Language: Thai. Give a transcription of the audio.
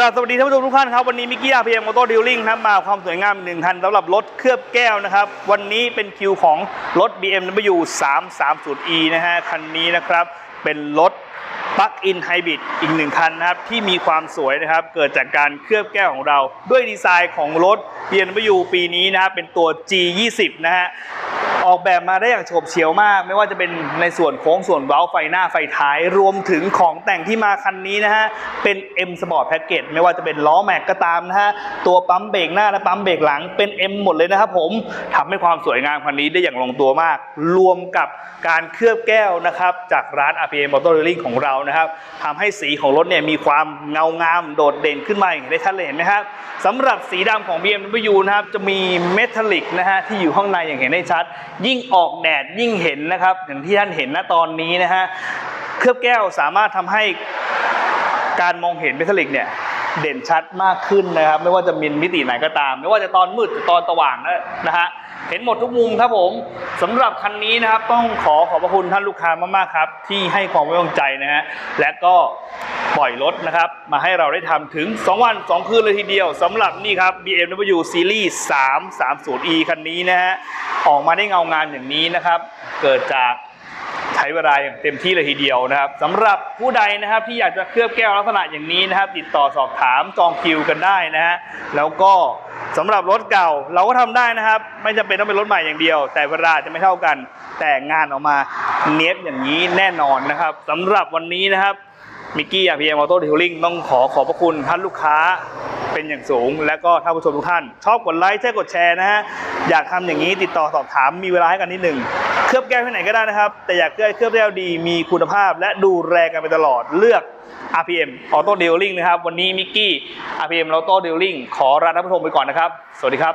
ราบสวัสดีท่านผู้ชมทุกท่านครับวันนี้มิกกี้อาพีเอ็มมอเตอร์ดิลลิ่งครับมาความสวยงามอีกหนึ่งคันสำหรับรถเคลือบแก้วนะครับ วันนี้เป็นคิวของรถ BMW 330e นะฮะคันนี้นะครับ เป็นรถปลั๊กอินไฮบริดอีกหนึ่งคันนะครับ ที่มีความสวยนะครับ เกิดจากการเคลือบแก้วของเรา ด้วยดีไซน์ของรถ BMW ปีนี้นะครับเป็นตัว G20 นะฮะ ออกแบบมาได้อย่างโฉบเฉี่ยวมาก ไม่ว่าจะเป็นในส่วนโค้งส่วนเว้าไฟหน้าไฟท้าย รวมถึงของแต่งที่มาคันนี้นะฮะ เป็น M Sport Package ไม่ว่าจะเป็นล้อแม็กก็ตามนะฮะ ตัวปั๊มเบรกหน้าและปั๊มเบรกหลังเป็น M หมดเลยนะครับผมทำให้ความสวยงามคันนี้ได้อย่างลงตัวมาก รวมกับการเคลือบแก้วนะครับจากร้าน RPA Motor Dealing ของเรานะครับทำให้สีของรถเนี่ยมีความเงางามโดดเด่นขึ้นมาอย่างได้ชัดเลยเห็นไหมครับสำหรับสีดำของ BMW นะครับจะมีเมทัลลิกนะฮะที่อยู่ข้างในอย่างเห็นได้ชัดยิ่งออกแดดยิ่งเห็นนะครับ อย่างที่ท่านเห็นณตอนนี้นะฮะเคลือบแก้วสามารถทำให้การมองเห็นเมทัลลิกเนี่ยเด่นชัดมากขึ้นนะครับ ไม่ว่าจะมีมิติไหนก็ตาม ไม่ว่าจะตอนมืดหรือตอนสว่างนะนะฮะเห็นหมดทุกมุมครับผมสำหรับคันนี้นะครับต้องขอขอบพระคุณท่านลูกค้ามากๆครับ ที่ให้ความไว้วางใจนะฮะและก็ ปล่อยรถนะครับ มาให้เราได้ทำถึง 2 วัน 2 คืนเลยทีเดียวสำหรับนี่ครับ BMW Series 330e คันนี้นะฮะ ออกมาได้เงางามอย่างนี้นะครับ เกิดจากใช้เวลาอย่างเต็มที่เลยทีเดียวนะครับสำหรับผู้ใดนะครับที่อยากจะเคลือบแก้วลักษณะอย่างนี้นะครับ ติดต่อสอบถามจองคิวกันได้นะฮะแล้วก็สำหรับรถเก่าเราก็ทำได้นะครับ ไม่จำเป็นต้องเป็นรถใหม่อย่างเดียว แต่เวลาจะไม่เท่ากัน แต่งานออกมาเนี้ยบอย่างนี้แน่นอนนะครับสำหรับวันนี้นะครับ มิกกี้อาพีเอ็มออโต้ดิวลิงต้องขอขอบพระคุณท่านลูกค้าเป็นอย่างสูง และก็ท่านผู้ชมทุกท่าน ชอบกดไลค์ใช่กดแชร์นะฮะ อยากทำอย่างนี้ติดต่อสอบถามมีเวลาให้กันนิดหนึ่ง เคลือบแก้วที่ไหนก็ได้นะครับ แต่อยากได้เคลือบแก้วดีมีคุณภาพ และดูแลกันไปตลอดเลือก RPM Auto Dealing นะครับ วันนี้มิกกี้ RPM Auto Dealing ขอลาท่านผู้ชมไปก่อนนะครับ สวัสดีครับ